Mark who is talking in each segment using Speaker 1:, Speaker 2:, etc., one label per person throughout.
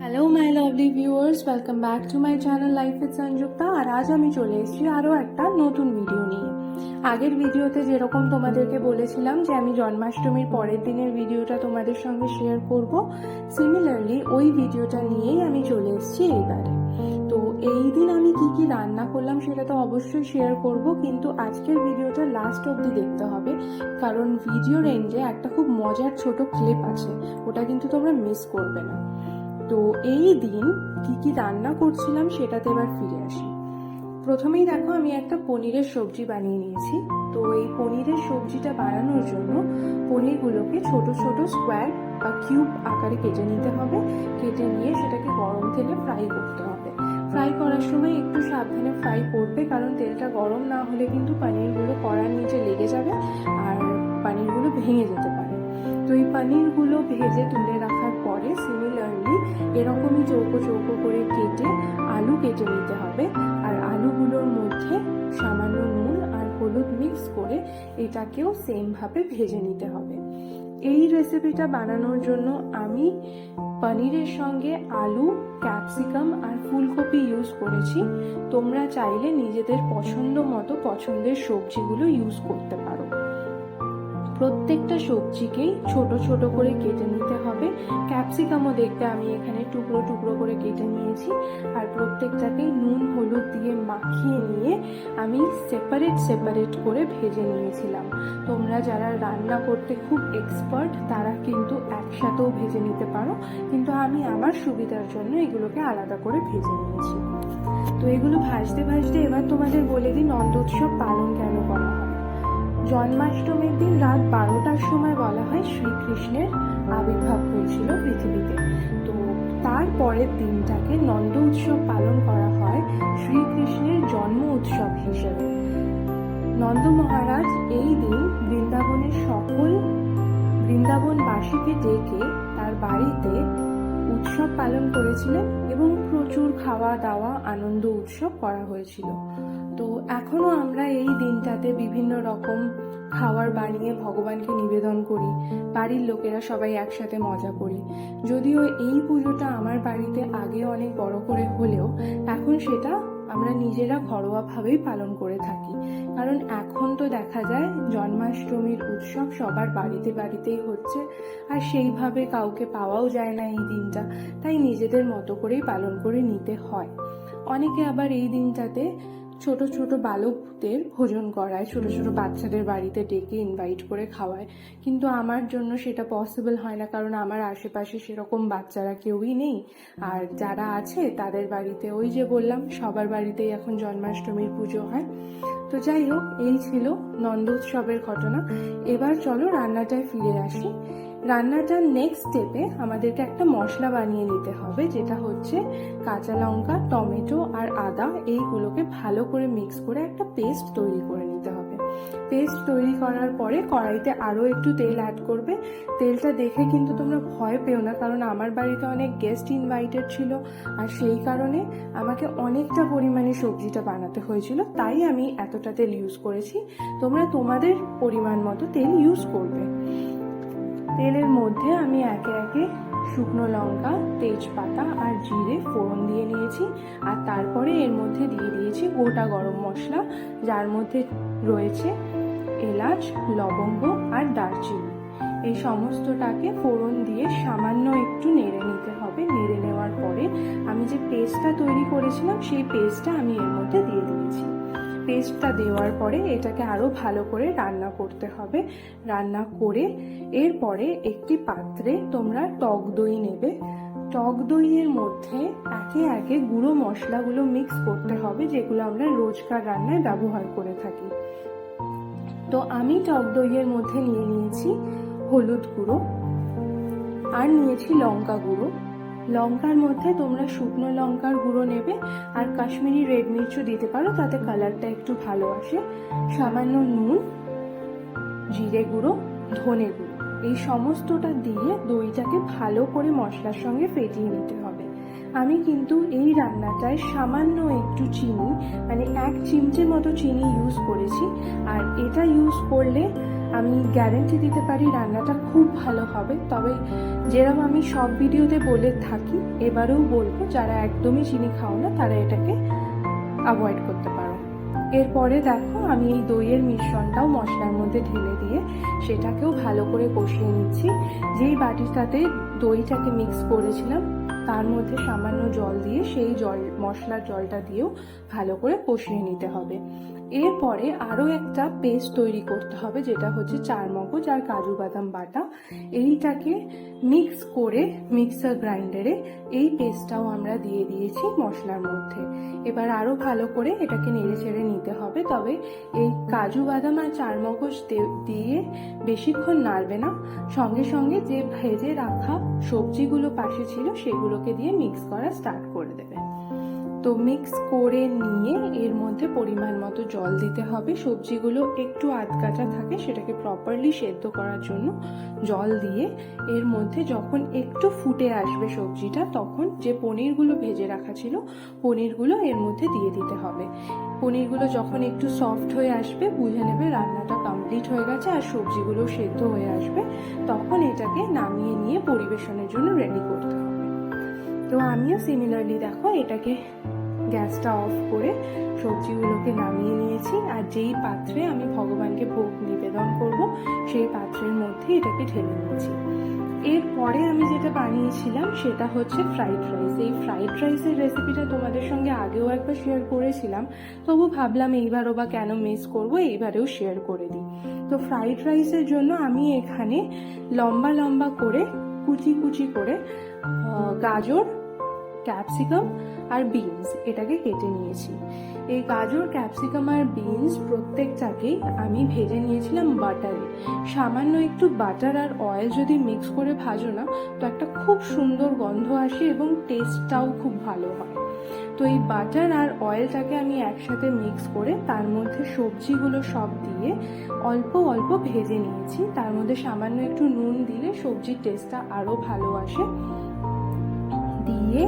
Speaker 1: Hello my lovely viewers welcome back to my channel life with Sanjukta আর আজ আমি চলে এসেছি আরও একটা নতুন ভিডিও নিয়ে। আগের ভিডিওতে যেরকম তোমাদেরকে বলেছিলাম যে আমি জন্মাষ্টমীর পরের দিনের ভিডিওটা তোমাদের সঙ্গে শেয়ার করব সিমিলারলি ওই ভিডিওটা নিয়েই আমি চলে এসেছি এইবারে। তো এই দিন আমি কি কি রান্না করলাম সেটা তো অবশ্যই শেয়ার করব, কিন্তু আজকের ভিডিওটা লাস্ট অবধি দেখতে হবে। কারণ ভিডিওর এন্ডে একটা খুব মজার ছোট ক্লিপ আছে, ওটা কিন্তু তোমরা মিস করবে না। তো এই দিন কি কি রান্না করছিলাম সেটাতে এবার ফিরে আসি। প্রথমেই দেখো আমি একটা পনিরের সবজি বানিয়ে নিয়েছি। তো এই পনিরের সবজিটা বানানোর জন্য পনিরগুলোকে ছোট ছোট স্কোয়ার বা কিউব আকারে কেটে নিতে হবে। কেটে নিয়ে সেটাকে গরম তেলে ফ্রাই করতে হবে। ফ্রাই করার সময় একটু সাবধানে ফ্রাই করবে কারণ তেলটা গরম না হলে কিন্তু পনিরগুলো কড়ার নিচে লেগে যাবে আর পনিরগুলো ভেঙে যেতে পারে। তো এই পনিরগুলো ভেজে তুলে এরকমই চৌকো চৌকো করে কেটে আলু কেটে নিতে হবে। আর আলুগুলোর মধ্যে সামান্য নুন আর হলুদ মিক্স করে এটাকেও সেমভাবে ভেজে নিতে হবে। এই রেসিপিটা বানানোর জন্য আমি পনিরের সঙ্গে আলু ক্যাপসিকাম আর ফুলকপি ইউজ করেছি। তোমরা চাইলে নিজেদের পছন্দ মতো পছন্দের সবজিগুলো ইউজ করতে পারো। প্রত্যেকটা সবজিকেই ছোট ছোট করে কেটে নিতে হবে। ক্যাপসিকামও দেখতে আমি এখানে টুকরো টুকরো করে কেটে নিয়েছি। আর প্রত্যেকটাকেই নুন, হলুদ দিয়ে মাখিয়ে নিয়ে আমি সেপারেট সেপারেট করে ভেজে নিয়েছিলাম। তোমরা যারা রান্না করতে খুব এক্সপার্ট তারা কিন্তু একসাথেও ভেজে নিতে পারো। কিন্তু আমি আমার সুবিধার জন্য এগুলোকে আলাদা করে ভেজে নিয়েছি। তো এগুলো ভাজতে ভাজতে এবার তোমাদের বলে দিই নন্দোৎসব পালন কেন করা? জন্মাষ্টমীর দিন রাত বারোটার সময় বলা হয় শ্রীকৃষ্ণের আবির্ভাব হয়েছিল পৃথিবীতে। তো তার পরের দিনটাকে নন্দ উৎসব পালন করা হয় শ্রীকৃষ্ণের জন্ম উৎসব হিসেবে। নন্দ মহারাজ এই দিন বৃন্দাবনের সকল বৃন্দাবনবাসীকে ডেকে তার বাড়িতে উৎসব পালন করেছিলেন এবং প্রচুর খাওয়া দাওয়া, আনন্দ উৎসব করা হয়েছিল। তো এখনও আমরা এই দিনটাতে বিভিন্ন রকম খাবার বানিয়ে ভগবানকে নিবেদন করি, বাড়ির লোকেরা সবাই একসাথে মজা করি। যদিও এই পুজোটা আমার বাড়িতে আগে অনেক বড় করে হলেও, এখন সেটা আমরা নিজেরা ঘরোয়াভাবেই পালন করে থাকি। কারণ এখন তো দেখা যায় জন্মাষ্টমীর উৎসব সবার বাড়িতে বাড়িতেই হচ্ছে, আর সেইভাবে কাউকে পাওয়াও যায় না এই দিনটা, তাই নিজেদের মতো করেই পালন করে নিতে হয়। অনেকে আবার এই দিনটাতে ছোট ছোট বালকদের ভোজন করায়, ছোট ছোট বাচ্চাদের বাড়িতে ডেকে ইনভাইট করে খাওয়ায়। কিন্তু আমার জন্য সেটা পসিবল হয় না, কারণ আমার আশেপাশে সেরকম বাচ্চারা কেউই নেই। আর যারা আছে, তাদের বাড়িতে ওই যে বললাম, সবার বাড়িতেই এখন জন্মাষ্টমীর পুজো হয়। তো যাই হোক, এই ছিল নন্দোৎসবের ঘটনা। এবার চলো রান্নাটায় ফিরে আসি। রান্নাটার নেক্সট স্টেপে আমাদেরকে একটা মশলা বানিয়ে নিতে হবে, যেটা হচ্ছে কাঁচা লঙ্কা, টমেটো আর আদা, এইগুলোকে ভালো করে মিক্স করে একটা পেস্ট তৈরি করে নিতে হবে। পেস্ট তৈরি করার পরে কড়াইতে আরও একটু তেল অ্যাড করবে। তেলটা দেখে কিন্তু তোমরা ভয় পেও না, কারণ আমার বাড়িতে অনেক গেস্ট ইনভাইটেড ছিল, আর সেই কারণে আমাকে অনেকটা পরিমাণে সবজিটা বানাতে হয়েছিল, তাই আমি এতটা তেল ইউজ করেছি। তোমরা তোমাদের পরিমাণ মতো তেল ইউজ করবে। তেলের মধ্যে আমি একে একে শুকনো লঙ্কা, তেজপাতা আর জিরে ফোড়ন দিয়ে নিয়েছি আর তারপরে এর মধ্যে দিয়ে দিয়েছি গোটা গরম মশলা, যার মধ্যে রয়েছে এলাচ, লবঙ্গ আর দারচিনি। এই সমস্তটাকে ফোড়ন দিয়ে সামান্য একটু নেড়ে নিতে হবে। নেড়ে নেওয়ার পরে আমি যে পেস্টটা তৈরি করেছিলাম, সেই পেস্টটা আমি এর মধ্যে দিয়ে দিয়েছি। পেস্টটা দেওয়ার পরে এটাকে আরও ভালো করে রান্না করতে হবে। রান্না করে এরপরে একটি পাত্রে তোমরা টক দই নেবে। টক দইয়ের মধ্যে একে একে গুঁড়ো মশলাগুলো মিক্স করতে হবে, যেগুলো আমরা রোজকার রান্নায় ব্যবহার করে থাকি। তো আমি টক দইয়ের মধ্যে নিয়ে নিয়েছি হলুদ গুঁড়ো আর নিয়েছি লঙ্কা গুঁড়ো। লঙ্কার মধ্যে তোমরা শুকনো লঙ্কার গুঁড়ো নেবে আর কাশ্মীরি রেড মির্চও দিতে পারো, তাতে কালারটা একটু ভালো আসে। সামান্য নুন, জিরে গুঁড়ো, ধনে গুঁড়ো। এই সমস্তটা দিয়ে দইটাকে ভালো করে মশলার সঙ্গে ফেটিয়ে নিতে হবে। আমি কিন্তু এই রান্নাটায় সামান্য একটু চিনি মানে এক চিমচের মতো চিনি ইউজ করেছি। আর এটা ইউজ করলে আমি গ্যারেন্টি দিতে পারি রান্নাটা খুব ভালো হবে। তবে যেরকম আমি সব ভিডিওতে বলে থাকি, এবারেও বলব, যারা একদমই চিনি খাও না, তারা এটাকে অ্যাভয়েড করতে পারো। এরপরে দেখো, আমি এই দইয়ের মিশ্রণটাও মশলার মধ্যে ঢেলে দিয়ে সেটাকেও ভালো করে কষিয়ে নিচ্ছি। যেই বাটিটাতে দইটাকে মিক্স করেছিলাম। তার মধ্যে সামান্য জল দিয়ে সেই জল, মশলার জলটা দিয়েও ভালো করে কষিয়ে নিতে হবে। এরপরে আরও একটা পেস্ট তৈরি করতে হবে, যেটা হচ্ছে চার মগজ আর কাজু বাদাম বাটা। এইটাকে মিক্স করে মিক্সার গ্রাইন্ডারে এই পেস্টটাও আমরা দিয়ে দিয়েছি মশলার মধ্যে। এবার আরও ভালো করে এটাকে নেড়ে চেড়ে নিতে হবে, তবে এই কাজু বাদাম আর চার মগজ দিয়ে বেশিক্ষণ নাড়বে না। সঙ্গে সঙ্গে যে ভেজে রাখা সবজিগুলো পাশে ছিল সেগুলোকে দিয়ে মিক্স করা স্টার্ট করে দেবে। তো মিক্স করে নিয়ে এর মধ্যে পরিমাণ মতো জল দিতে হবে। সবজিগুলো একটু আধকাচা থাকে সেটাকে প্রপারলি সেদ্ধ করার জন্য জল দিয়ে এর মধ্যে যখন একটু ফুটে আসবে সবজিটা, তখন যে পনিরগুলো ভেজে রাখা ছিল, পনিরগুলো এর মধ্যে দিয়ে দিতে হবে। পনিরগুলো যখন একটু সফট হয়ে আসবে, বুঝে নেবে রান্নাটা কমপ্লিট হয়ে গেছে আর সবজিগুলো সেদ্ধ হয়ে আসবে, তখন এটাকে নামিয়ে নিয়ে পরিবেশনের জন্য রেডি করতে হবে। তো আমিও সিমিলারলি দেখো, এটাকে গ্যাসটা অফ করে সবজিগুলোকে নামিয়ে নিয়েছি। আর যেই পাত্রে আমি ভগবানকে ভোগ নিবেদন করব, সেই পাত্রের মধ্যে এটাকে ঢেলে নিয়েছি। এরপরে আমি যেটা বানিয়েছিলাম, সেটা হচ্ছে ফ্রাইড রাইস এই ফ্রাইড রাইসের রেসিপিটা তোমাদের সঙ্গে আগেও একবার শেয়ার করেছিলাম। তবু ভাবলাম এইবারও বা কেন মিস করব, এইবারেও শেয়ার করে দিই। তো ফ্রাইড রাইসের জন্য আমি এখানে লম্বা লম্বা করে, কুচি কুচি করে গাজর ক্যাপসিকাম আর বিনস এটাকে কেটে নিয়েছি। এই গাজর ক্যাপসিকাম আর বিনস প্রত্যেকটাকেই আমি ভেজে নিয়েছিলাম বাটারে সামান্য একটু বাটার আর অয়েল যদি মিক্স করে ভাজো না, তো একটা খুব সুন্দর গন্ধ আসে এবং টেস্টটাও খুব ভালো হয়। তো এই বাটার আর অয়েলটাকে আমি একসাথে মিক্স করে তার মধ্যে সবজিগুলো সব দিয়ে অল্প অল্প ভেজে নিয়েছি। তার মধ্যে সামান্য একটু নুন দিলে সবজির টেস্টটা আরও ভালো আসে। দিয়ে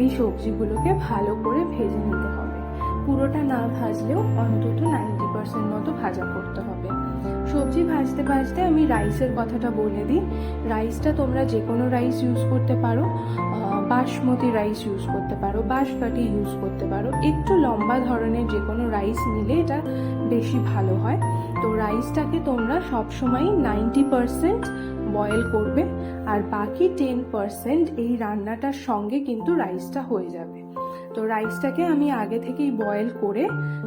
Speaker 1: এই সবজিগুলোকে ভালো করে ভেজে নিতে হবে। পুরোটা না ভাজলেও অন্তত নাইনটি পার্সেন্ট মতো ভাজা করতে হবে। সবজি ভাজতে ভাজতে আমি রাইসের কথাটা বলে দিই। রাইসটা তোমরা যে কোনো রাইস ইউজ করতে পারো বাসমতি রাইস ইউজ করতে পারো, বাঁশকাঠি ইউজ করতে পারো। একটু লম্বা ধরনের যে কোনো রাইস নিলে এটা বেশি ভালো হয়। তো রাইসটাকে তোমরা সবসময় নাইনটি পার্সেন্ট বয়েল করবে আর বাকি টেন পারসেন্ট এই রান্নাটার সঙ্গে কিন্তু রাইসটা হয়ে যাবে। তো রাইসটাকে আমি আগে থেকেই বয়েল করে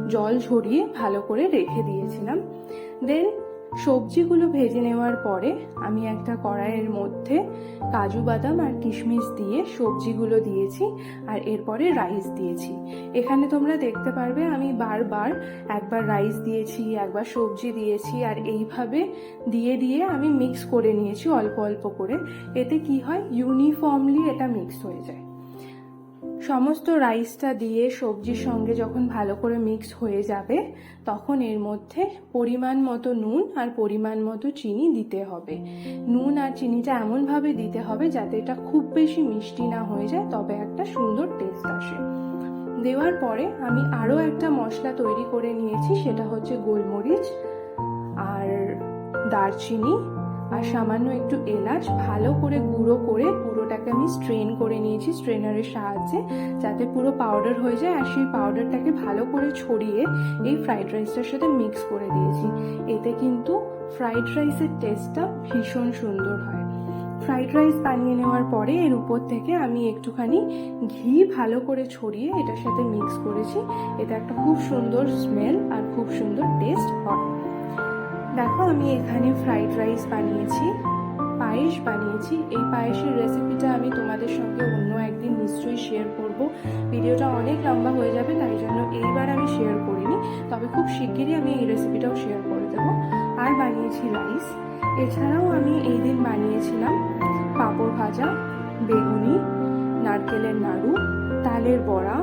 Speaker 1: জল ঝরিয়ে ভালো করে রেখে দিয়েছিলাম। দেন সবজিগুলো ভেজে নেওয়ার পরে আমি একটা কড়াইয়ের মধ্যে কাজু বাদাম আর কিশমিশ দিয়ে সবজিগুলো দিয়েছি আর এরপরে রাইস দিয়েছি। এখানে তোমরা দেখতে পারবে আমি বারবার একবার রাইস দিয়েছি, একবার সবজি দিয়েছি আর এইভাবে দিয়ে দিয়ে আমি মিক্স করে নিয়েছি অল্প অল্প করে। এতে কি হয়? ইউনিফর্মলি এটা মিক্স হয়ে যায়। সমস্ত রাইসটা দিয়ে সবজির সঙ্গে যখন ভালো করে মিক্স হয়ে যাবে, তখন এর মধ্যে পরিমাণ মতো নুন আর পরিমাণ মতো চিনি দিতে হবে। নুন আর চিনিটা এমনভাবে দিতে হবে যাতে এটা খুব বেশি মিষ্টি না হয়ে যায়, তবে একটা সুন্দর টেস্ট আসে। দেওয়ার পরে আমি আরও একটা মশলা তৈরি করে নিয়েছি, সেটা হচ্ছে গোলমরিচ আর দারচিনি। আর সামান্য একটু এলাচ ভালো করে গুঁড়ো করে পুরোটাকে আমি স্ট্রেন করে নিয়েছি স্ট্রেনারের সাহায্যে, যাতে পুরো পাউডার হয়ে যায়। আর সেই পাউডারটাকে ভালো করে ছড়িয়ে এই ফ্রাইড রাইসটার সাথে মিক্স করে দিয়েছি। এতে কিন্তু ফ্রাইড রাইসের টেস্টটা ভীষণ সুন্দর হয়। ফ্রাইড রাইস বানিয়ে নেওয়ার পরে এর উপর থেকে আমি একটুখানি ঘি ভালো করে ছড়িয়ে এটার সাথে মিক্স করেছি। এটা একটা খুব সুন্দর স্মেল আর খুব সুন্দর টেস্ট হয় দেখো, আমি এখানে ফ্রাইড রাইস বানিয়েছি, পায়েস বানিয়েছি। এই পায়েসের রেসিপিটা আমি তোমাদের সঙ্গে অন্য একদিন নিশ্চয়ই শেয়ার করব। ভিডিওটা অনেক লম্বা হয়ে যাবে, তাই জন্য এইবার আমি শেয়ার করিনি। তবে খুব শিগগিরই আমি এই রেসিপিটাও শেয়ার করে দেবো। আর বানিয়েছি রাইস এছাড়াও আমি এই দিন বানিয়েছিলাম পাঁপড় ভাজা, বেগুনি, নারকেলের নাড়ু, তালের বড়া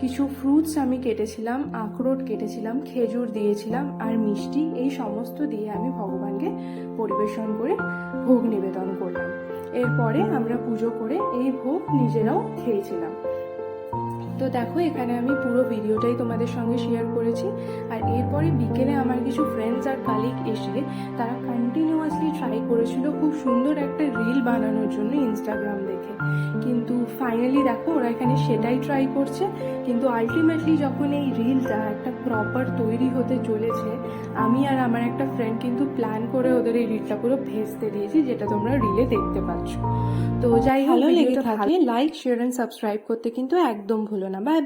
Speaker 1: কিছু ফ্রুটস আমি কেটেছিলাম, আখরোট কেটেছিলাম, খেজুর দিয়েছিলাম আর মিষ্টি, এই সমস্ত দিয়ে আমি ভগবানকে পরিবেশন করে ভোগ নিবেদন করলাম। এরপরে আমরা পুজো করে এই ভোগ নিজেরাও খেয়েছিলাম। তো দেখো এখানে আমি পুরো ভিডিওটাই তোমাদের সঙ্গে শেয়ার করেছি। আর এরপরে বিকেলে আমার কিছু ফ্রেন্ডস আর কালিগ এসে তারা কন্টিনিউয়াসলি ট্রাই করেছিল খুব সুন্দর একটা রিল বানানোর জন্য ইনস্টাগ্রাম দেখে। কিন্তু ফাইনালি দেখো ওরা এখানে সেটাই ট্রাই করছে। কিন্তু আলটিমেটলি যখন এই রিলটা একটা প্রপার তৈরি হতে চলেছে আমি আর আমার একটা ফ্রেন্ড কিন্তু প্ল্যান করে ওদের এই রিলটা পুরো ভেস্তে দিয়েছি যেটা তোমরা রিলে দেখতে পাচ্ছ। তো যাই
Speaker 2: লেগে থাকলে
Speaker 1: লাইক শেয়ার অ্যান্ড সাবস্ক্রাইব করতে কিন্তু একদম ভুলো না বাই